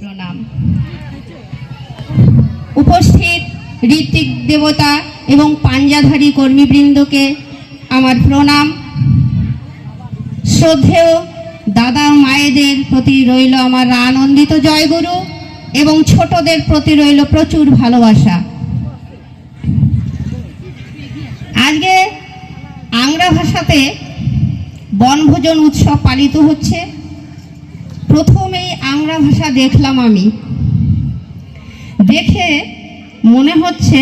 প্রণাম। উপস্থিত ঋত্বিক দেবতা এবং পাঞ্জাধারী কর্মীবৃন্দকে আমার প্রণাম। শ্রদ্ধেয় দাদা মায়েদের প্রতি রইল আমার আনন্দিত জয়গুরু এবং ছোটদের প্রতি রইল প্রচুর ভালোবাসা। আজকে আংরা ভাষাতে বনভোজন উৎসব পালিত হচ্ছে। প্রথমেই আংরা ভাষা দেখলাম আমি। দেখে মনে হচ্ছে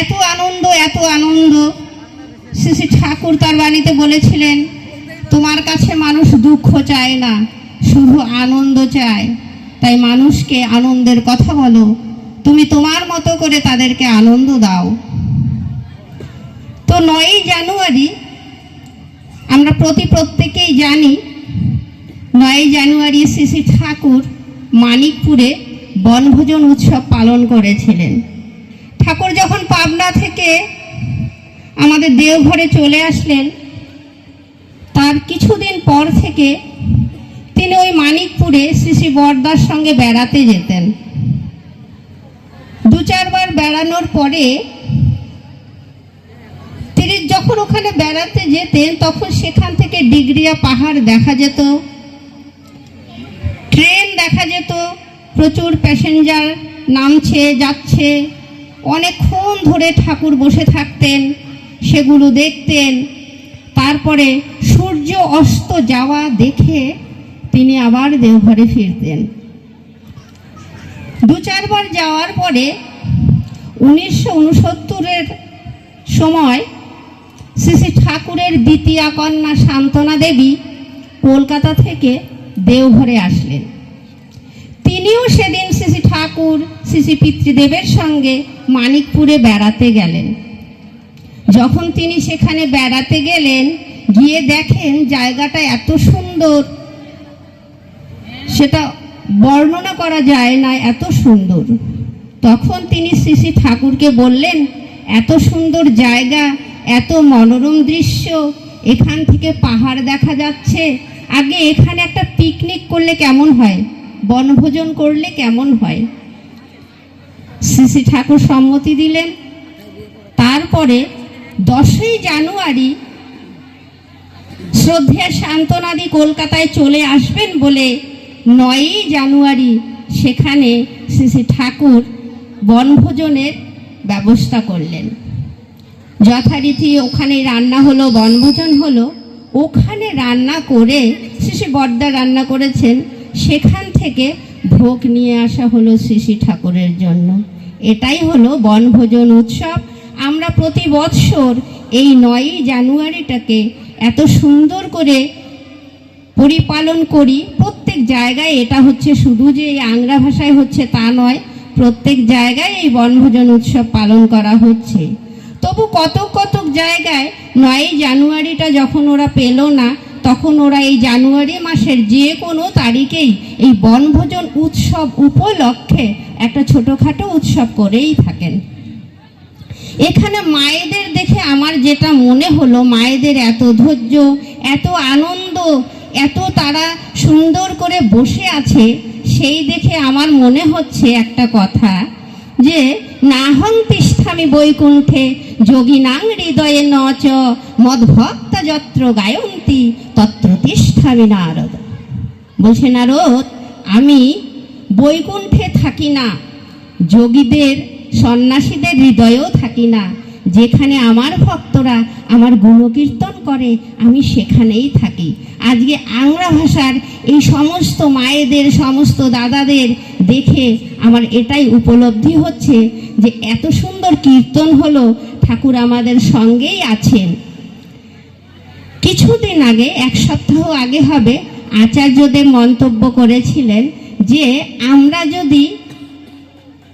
এত আনন্দ এত আনন্দ। শ্রী শ্রী ঠাকুর তার বাণীতে বলেছিলেন, তোমার কাছে মানুষ দুঃখ চায় না, শুধু আনন্দ চায়। তাই মানুষকে আনন্দের কথা বলো, তুমি তোমার মতো করে তাদেরকে আনন্দ দাও। তো নয়ই জানুয়ারি আমরা প্রতি প্রত্যেকেই জানি নয় জানুয়ারি শ্রী ঠাকুর মানিকপুরে বনভোজন উৎসব পালন করেছিলেন। ঠাকুর যখন পাবনা থেকে আমাদের দেওঘরে চলে আসলেন, তার কিছুদিন পর থেকে তিনি ওই মানিকপুরে শ্রী শ্রী বরদার সঙ্গে বেড়াতে যেতেন। দু চারবার বেড়ানোর পরে যখন ওখানে বেড়াতে যেতেন, তখন সেখান থেকে ডিগ্রিয়া পাহাড় দেখা যেত। ট্রেন দেখা যেত। প্রচুর প্যাসেঞ্জার নামছে, যাচ্ছে। অনেকক্ষণ ধরে ঠাকুর বসে থাকতেন, সেগুলো দেখতেন। তারপরে সূর্য অস্ত যাওয়া দেখে তিনি আবার দেওঘরে ফিরতেন। দু চারবার যাওয়ার পরে উনিশশো উনসত্তরের সময় শ্রী শ্রী ঠাকুরের দ্বিতীয়া কন্যা শান্তনা দেবী কলকাতা থেকে দেওঘরে আসলেন। তিনিও সেদিন শ্রী ঠাকুর শ্রী শ্রী পিতৃদেবের সঙ্গে মানিকপুরে বেড়াতে গেলেন। যখন তিনি সেখানে বেড়াতে গেলেন, গিয়ে দেখেন জায়গাটা এত সুন্দর, সেটা বর্ণনা করা যায় না, এত সুন্দর। তখন তিনি শ্রী শ্রী ঠাকুরকে বললেন, এত সুন্দর জায়গা এত মনোরম দৃশ্য। এখান থেকে পাহাড় দেখা যাচ্ছে। আগে এখানে একটা পিকনিক করলে কেমন হয়? বনভোজন করলে কেমন হয়? শ্রী ঠাকুর সম্মতি দিলেন। তারপরে দশই জানুয়ারি শ্রদ্ধেয় শান্তনাদি কলকাতায় চলে আসবেন বলে নয়ই জানুয়ারি সেখানে শ্রী ঠাকুর বনভোজনের ব্যবস্থা করলেন। যথারীতি ওখানে রান্না হলো, বনভোজন হলো, ওখানে রান্না করে, শ্রী বর্দা রান্না করেছেন, সেখান থেকে ভোগ নিয়ে আসা হলো শ্রী ঠাকুরের জন্য। এটাই হলো বনভোজন উৎসব। আমরা প্রতি বৎসর এই নয়ই জানুয়ারিটাকে এত সুন্দর করে পরিপালন করি। প্রত্যেক জায়গায় এটা হচ্ছে শুধু যে এই আংরা ভাষায় হচ্ছে তা নয়, প্রত্যেক জায়গায় এই বনভোজন উৎসব পালন করা হচ্ছে। তবু কত কত জায়গায় নয়ই জানুয়ারিটা যখন ওরা পেল না, তখন ওরা এই জানুয়ারি মাসের যে কোনো তারিখেই এই বনভোজন উৎসব উপলক্ষে একটা ছোটোখাটো উৎসব করেই থাকেন। এখানে মায়েদের দেখে আমার যেটা মনে হলো, মায়েদের এত ধৈর্য, এত আনন্দ, এত তারা সুন্দর করে বসে আছে, সেই দেখে আমার মনে হচ্ছে একটা কথা যে, নাহং তিষ্ঠামি বৈকুণ্ঠে যোগিনাং হৃদয়ে নচ, মদভক্ত যত্র গায়ন্তী, তত্র তিষ্ঠামি নারদ বলছে, নারদ, আমি বৈকুণ্ঠে থাকি না, যোগীদের, সন্ন্যাসীদের হৃদয়েও থাকি না। যেখানে আমার ভক্তরা আমার গুণকীর্তন করে, আমি সেখানেই থাকি। আজকে আংরা ভাষার এই সমস্ত মায়েদের, সমস্ত দাদাদের দেখে আমার এটাই উপলব্ধি হচ্ছে যে এত সুন্দর কীর্তন হলো, ঠাকুর আমাদের সঙ্গেই আছেন। কিছুদিন আগে, এক সপ্তাহ আগে হবে, আচার্যদেব মন্তব্য করেছিলেন যে আমরা যদি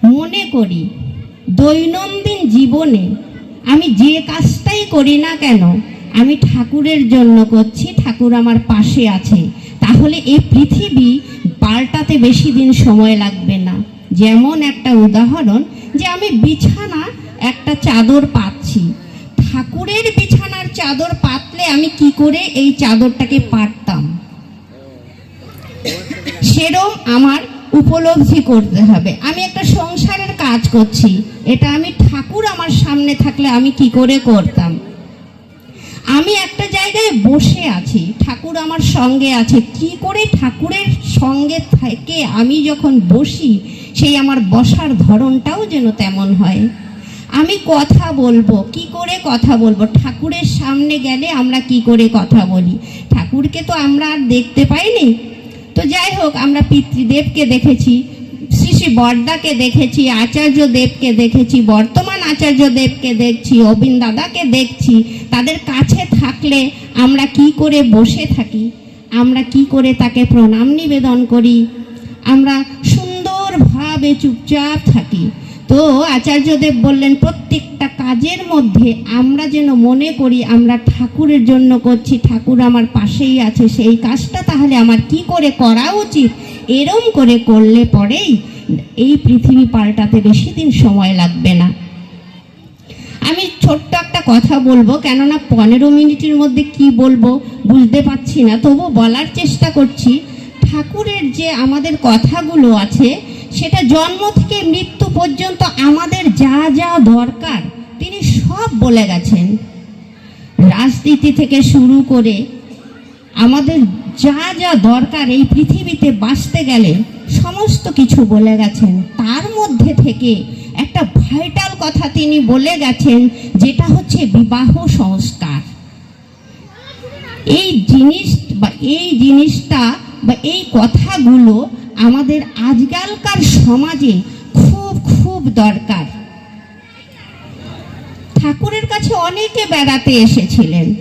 মনে করি দৈনন্দিন জীবনে আমি যে কাজটাই করি না কেন আমি ঠাকুরের জন্য করছি, ঠাকুর আমার পাশে আছে। তাহলে এই পৃথিবী পাল্টাতে বেশি দিন সময় লাগবে না। যেমন একটা উদাহরণ যে আমি বিছানা একটা চাদর পাচ্ছি ঠাকুরের বিছানার চাদর পাতলে আমি কি করে এই চাদরটাকে পারতাম? সেরম আমার উপলব্ধি করতে হবে। আমি একটা সংসারের কাজ করছি। এটা আমি ঠাকুর আমার সামনে থাকলে আমি কি করে করতাম? আমি একটা জায়গায় বসে আছি, ঠাকুর আমার সঙ্গে আছে, কি করে ঠাকুরের সঙ্গে থেকে আমি যখন বসি, সেই আমার বসার ধরনটাও যেন তেমন হয়। আমি কথা বলব, কি করে কথা বলব? ঠাকুরের সামনে গেলে আমরা কি করে কথা বলি? ঠাকুরকে তো আমরা আর দেখতে পাইনি। তো যাই হোক, আমরা পিতৃদেবকে দেখেছি। শ্রী শ্রী বর্দাকে দেখেছি, আচার্য দেবকে দেখেছি, বর্তমান আচার্য দেবকে দেখছি অবিন দাদাকে দেখছি। তাদের কাছে থাকলে আমরা কি করে বসে থাকি? আমরা কি করে তাকে প্রণাম নিবেদন করি? আমরা সুন্দরভাবে চুপচাপ থাকি। তো আচার্যদেব বললেন, প্রত্যেকটা কাজের মধ্যে আমরা যেন মনে করি আমরা ঠাকুরের জন্য করছি, ঠাকুর আমার পাশেই আছে, সেই কাজটা তাহলে আমার কি করে করা উচিত? এরম করে করলে পরেই এই পৃথিবী পাল্টাতে বেশি দিন সময় লাগবে না। আমি ছোট্ট একটা কথা বলব, কেননা পনেরো মিনিটের মধ্যে কি বলব বুঝতে পারছি না তবু বলার চেষ্টা করছি। ঠাকুরের যে আমাদের কথাগুলো আছে, সেটা জন্ম থেকে মৃত্যু পর্যন্ত আমাদের যা যা দরকার, তিনি সব বলে গেছেন। রাজনীতি থেকে শুরু করে আমাদের যা যা দরকার এই পৃথিবীতে বাঁচতে গেলে সমস্ত কিছু বলে গেছেন। তার মধ্যে থেকে একটা ভাইটাল কথা তিনি বলে গেছেন, যেটা হচ্ছে বিবাহ সংস্কার। এই জিনিস বা এই জিনিসটা বা এই কথাগুলো আমাদের আজকালকার সমাজে খুব খুব দরকার। ঠাকুরের কাছে অনেকে বেড়াতে এসেছিলেন।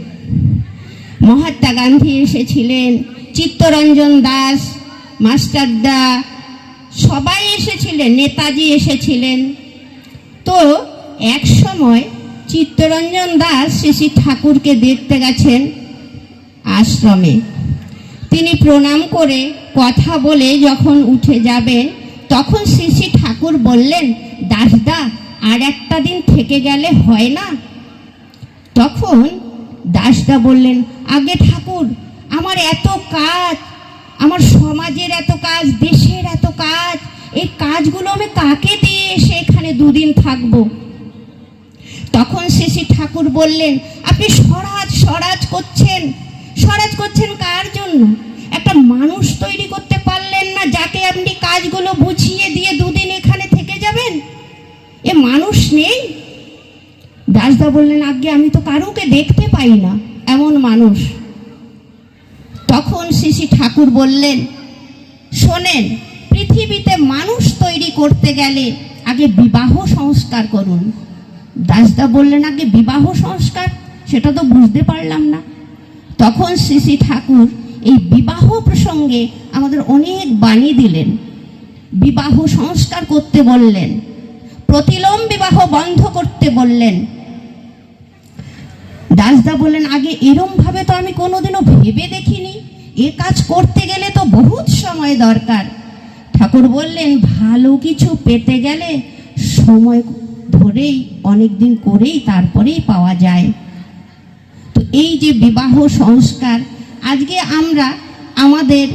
মহাত্মা গান্ধী এসেছিলেন, চিত্তরঞ্জন দাস মাস্টারদা সবাই এসেছিলেন, নেতাজি এসেছিলেন। তো এক সময় চিত্তরঞ্জন দাস শ্রী ঠাকুরকে দেখতে গেছেন আশ্রমে। তিনি প্রণাম করে কথা বলে যখন উঠে যাবেন, তখন শ্রী শ্রী ঠাকুর বললেন দাসদা আর একটা দিন থেকে গেলে হয় না? তখন দাসদা বললেন আগে ঠাকুর, আমার এত কাজ, আমার সমাজের এত কাজ, দেশের এত কাজ, এই কাজগুলো আমি কাকে দিয়ে এসে এখানে দুদিন থাকব? তখন শেষে ঠাকুর বললেন, আপনি স্বরাজ স্বরাজ করছেন। স্বরাজ করছেন কার জন্য? একটা মানুষ তৈরি করতে পারলেন না, যাকে আপনি কাজগুলো বুঝিয়ে দিয়ে দুদিন এখানে থেকে যাবেন? এ মানুষ নেই? দাসদা বললেন আগে আমি তো কারুকে দেখতে পাই না। এমন মানুষ। তখন শ্রী ঠাকুর বললেন, শোনেন, পৃথিবীতে মানুষ তৈরি করতে গেলে আগে বিবাহ সংস্কার করুন। দাসদা বললেন, আগে বিবাহ সংস্কার? সেটা তো বুঝতে পারলাম না। তখন শ্রী ঠাকুর এই বিবাহ প্রসঙ্গে আমাদের অনেক বাণী দিলেন। বিবাহ সংস্কার করতে বললেন, প্রতিলোম বিবাহ বন্ধ করতে বললেন দাসদা বললেন, আগে এরম ভাবে তো আমি কোনোদিনও ভেবে দেখিনি। এ কাজ করতে গেলে তো বহুত সময় দরকার। ঠাকুর বললেন, ভালো কিছু পেতে গেলে সময় ধরেই অনেক দিন করেই তারপরেই পাওয়া যায়। তো এই যে বিবাহ সংস্কার, আজকে আমরা আমাদের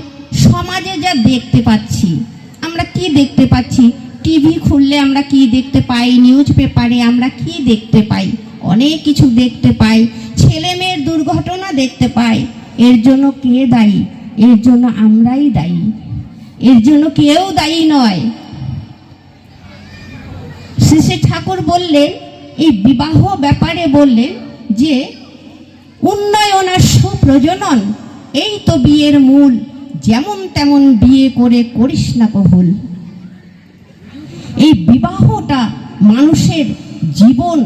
সমাজে যা দেখতে পাচ্ছি, আমরা কি দেখতে পাচ্ছি? টিভি খুললে আমরা কি দেখতে পাই? নিউজ পেপারে আমরা কি দেখতে পাই? অনেক কিছু দেখতে পাই, ছেলে মেয়ের দুর্ঘটনা দেখতে পাই। এর জন্য কে দায়ী? এর জন্য আমরাই দায়ী। এর জন্য কেউ দায়ী নয়। শ্রী ঠাকুর বললেন, এই বিবাহ ব্যাপারে বললেন যে, উন্নয়ন আর সুপ্রজনন, এই তো বিয়ের মূল। যেমন তেমন বিয়ে করে করিস না কহুল। এই বিবাহটা মানুষের জীবন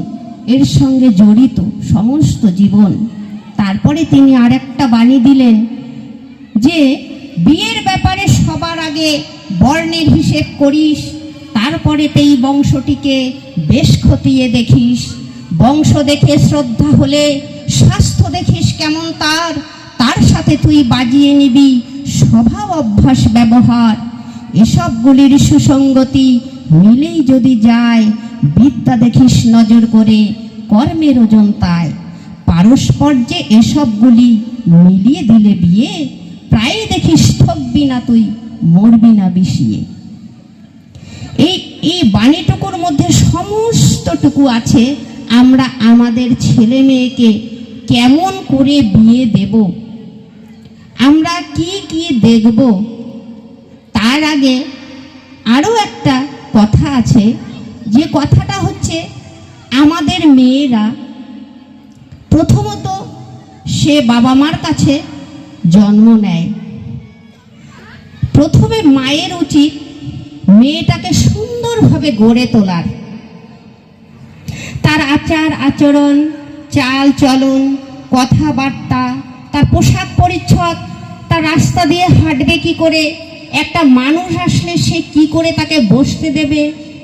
এর সঙ্গে জড়িত সমস্ত জীবন। তারপরে তিনি আরেকটা বাণী দিলেন যে, বিয়ের ব্যাপারে সবার আগে বর্ণের হিসেব করিস, তারপরে এই বংশটিকে বেশ খতিয়ে দেখিস। বংশ দেখে শ্রদ্ধা হলে, স্বাস্থ্য দেখিস কেমন তার তার সাথে তুই বাজিয়ে নিবি স্বভাব অভ্যাস ব্যবহার। এসবগুলির সুসঙ্গতি মিলেই যদি যায় বিদ্যা দেখিস নজর করে কর্মের ওজন তাই পারস্পর্যে এসবগুলি মিলিয়ে দিলে বিয়ে, প্রায় দেখিস ঠকবি না তুই, মরবি না বিষিয়ে। এই এই বাণীটুকুর মধ্যে সমস্তটুকু আছে, আমরা আমাদের ছেলে মেয়েকে কেমন করে বিয়ে দেব? আমরা কি কি দেখব? তার আগে আরও একটা কথা আছে। যে কথাটা হচ্ছে, আমাদের মেয়েরা প্রথমত সে বাবা মার কাছে জন্ম নেয়। প্রথমে মায়ের উচিত মেয়েটাকে সুন্দরভাবে গড়ে তোলার। তার আচার, আচরণ, চাল, চলন, কথাবার্তা, তার পোশাক পরিচ্ছদ, তার রাস্তা দিয়ে হাঁটবে কি করে, একটা মানুষ আসলে সে কি করে তাকে বসতে দেবে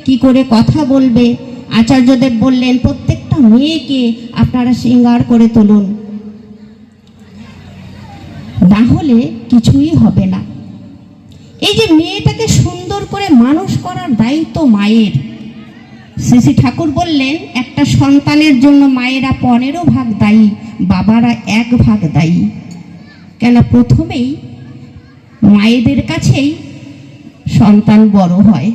কি করে কথা বলবে? আচার্যদেব বললেন, প্রত্যেকটা মেয়েকে আপনারা শৃঙ্গার করে তুলুন। না হলে কিছুই হবে না। এই যে মেয়েটাকে সুন্দর করে মানুষ করার দায়িত্ব মায়ের। শ্রী ঠাকুর বললেন, একটা সন্তানের জন্য মায়েরা পনেরো ভাগ দায়ী, বাবারা এক ভাগ দায়ী। কেন প্রথমেই মায়েদের কাছেই সন্তান বড় হয়।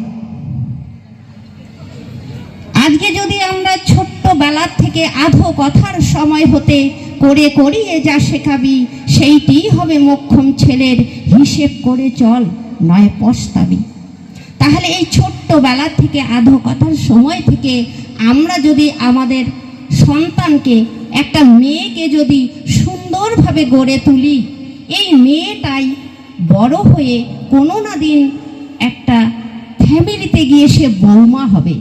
থেকে আধো কথার সময় হতে করে করিয়ে যা শেখাবি সেইটি হবে মক্ষম ছেলের হিসেব করে চল, নয় পস্তাবি। তাহলে এই ছোট্ট বেলা থেকে, আধো কথার সময় থেকে আমরা যদি আমাদের সন্তানকে, একটা মেয়েকে যদি সুন্দরভাবে গড়ে তুলি, এই মেয়েটাই বড় হয়ে কোনো না দিন একটা ফ্যামিলিতে গিয়ে সে বৌমা হবে।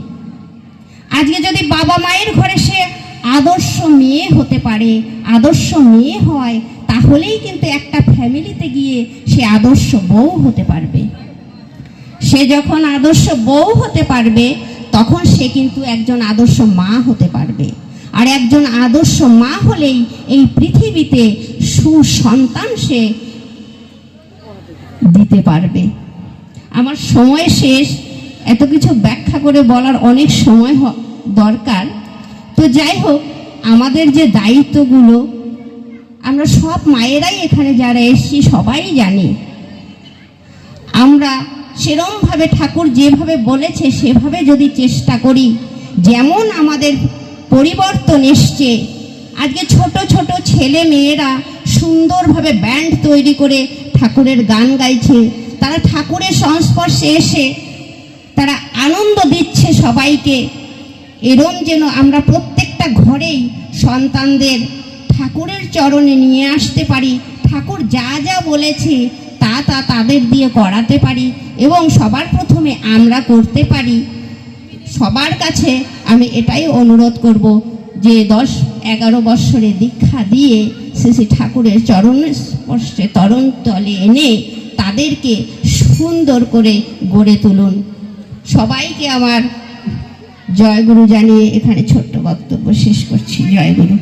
আজকে যদি বাবা মায়ের ঘরে সে আদর্শ মেয়ে হতে পারে, আদর্শ মেয়ে হয়, তাহলেই কিন্তু একটা ফ্যামিলিতে গিয়ে সে আদর্শ বউ হতে পারবে। সে যখন আদর্শ বউ হতে পারবে, তখন সে কিন্তু একজন আদর্শ মা হতে পারবে। আর একজন আদর্শ মা হলেই এই পৃথিবীতে সুসন্তান সে দিতে পারবে। আমার সময় শেষ, এত কিছু ব্যাখ্যা করে বলার অনেক সময় দরকার। তো যাই হোক, আমাদের যে দায়িত্বগুলো, আমরা সব মায়েরাই এখানে যারা এসছি, সবাই জানি। আমরা সেরমভাবে ঠাকুর যেভাবে বলেছে, সেভাবে যদি চেষ্টা করি, যেমন আমাদের পরিবর্তন এসছে, আজকে ছোট ছোট ছেলে মেয়েরা সুন্দরভাবে ব্যান্ড তৈরি করে ঠাকুরের গান গাইছে, তারা ঠাকুরের সংস্পর্শে এসে তারা আনন্দ দিচ্ছে সবাইকে, এরম যেন আমরা প্রত্যেকটা ঘরেই সন্তানদের ঠাকুরের চরণে নিয়ে আসতে পারি। ঠাকুর যা যা বলেছে, তা তা তাদের দিয়ে করাতে পারি এবং সবার প্রথমে আমরা করতে পারি। সবার কাছে আমি এটাই অনুরোধ করব যে দশ, এগারো বৎসরে দীক্ষা দিয়ে শ্রী ঠাকুরের চরণ স্পর্শে তরণ তলে এনে তাদেরকে সুন্দর করে গড়ে তুলুন। সবাইকে আমার জয়গুরু জানিয়ে এখানে ছোট্ট বক্তব্য শেষ করছি। জয়গুরু।